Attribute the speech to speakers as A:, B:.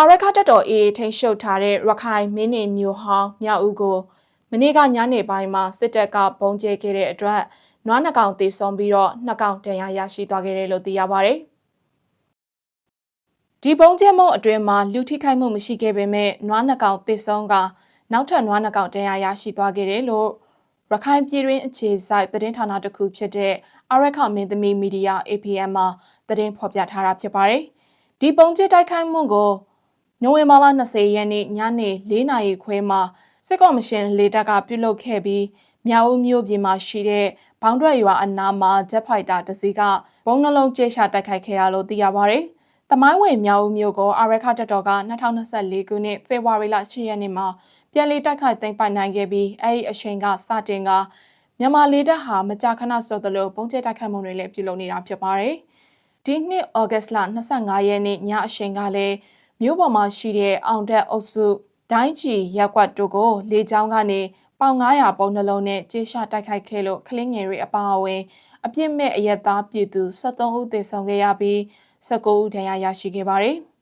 A: အာရခတက်တော်အေးထိန်ရှုပ်ထားတဲ့ရခိုင်မင်းနေမျိုးဟောင်းမြောက်ဦးကိုမနေ့ကညနေပိုင်းမှာစစ်တပ်ကပုံကျဲခဲ့တဲ့အတွက်နွားနှကောင်တေဆုံးပြီးတော့နှစ်ကောင်တန်ရာရရှိသွားခဲ့တယ်လို့သိရပါဗျ။ဒီပုံကျဲမုံအတွင်မှာလူထိခိုက်မှုမရှိခဲ့ပေမဲ့နွားနှကောင်တေဆုံးကနောက်ထပ်နွားနှကောင်တန်ရာရရှိသွားခဲ့တယ်လို့ရခိုင်ပြည်တွင်းအခြေစိုက်သတင်းဌာနတစ်ခုဖြစ်တဲ့အာရခမင်းသမီးမီဒီယာ APM မှာသတင်းဖော်ပြထားတာဖြစ်ပါတယ်။ဒီပုံကျဲတိုက်ခိုက်မှုကို နိုဝင်ဘာလ20ရက်နေ့ညနေ4နာရီခွဲမှာစစ်ကော်မရှင်လေတပ်ကပြုလုပ်ခဲ့ပြီးမြောက်ဦးမြို့ပြင်မှာရှိတဲ့ဘောင်းဒရက်ရွာအနားမှာဂျက်ဖိုက်တာတစ်စီးကဘုံနှလုံးကျဲချတိုက်ခိုက်ခဲ့ရလို့သိရပါဗျ။တမိုင်းဝင်မြောက်ဦးမြို့ကိုအာရခတက်တော်က2024ခုနှစ်ဖေဖော်ဝါရီလ10ရက်နေ့မှာပြန်လည်တိုက်ခိုက်သိမ်းပိုက်နိုင်ခဲ့ပြီးအဲ့ဒီအချိန်ကစတင်ကမြန်မာလေတပ်ဟာမကြာခဏစော်သလိုပုံကျဲတိုက်ခိုက်မှုတွေလည်းပြုလုပ်နေတာဖြစ်ပါတယ်။ဒီနှစ်ဩဂတ်စ်လ25ရက်နေ့ညအချိန်ကလည်း မြို့ပေါ်မှာရှိတဲ့အောင်တက်အုပ်စုဒိုင်းချီရက်ကွက်တို့ကိုလေကြောင်းကနေပေါင်900ပုံနှလုံးနဲ့ကြေရှာတိုက်ခိုက်ခဲ့လို့ကလင်းငယ်တွေအပါအဝင်အပြစ်မဲ့အရက်သားပြည်သူ73ဦးသေဆုံးခဲ့ရပြီး19ဦးဒဏ်ရာရရှိခဲ့ပါတယ်။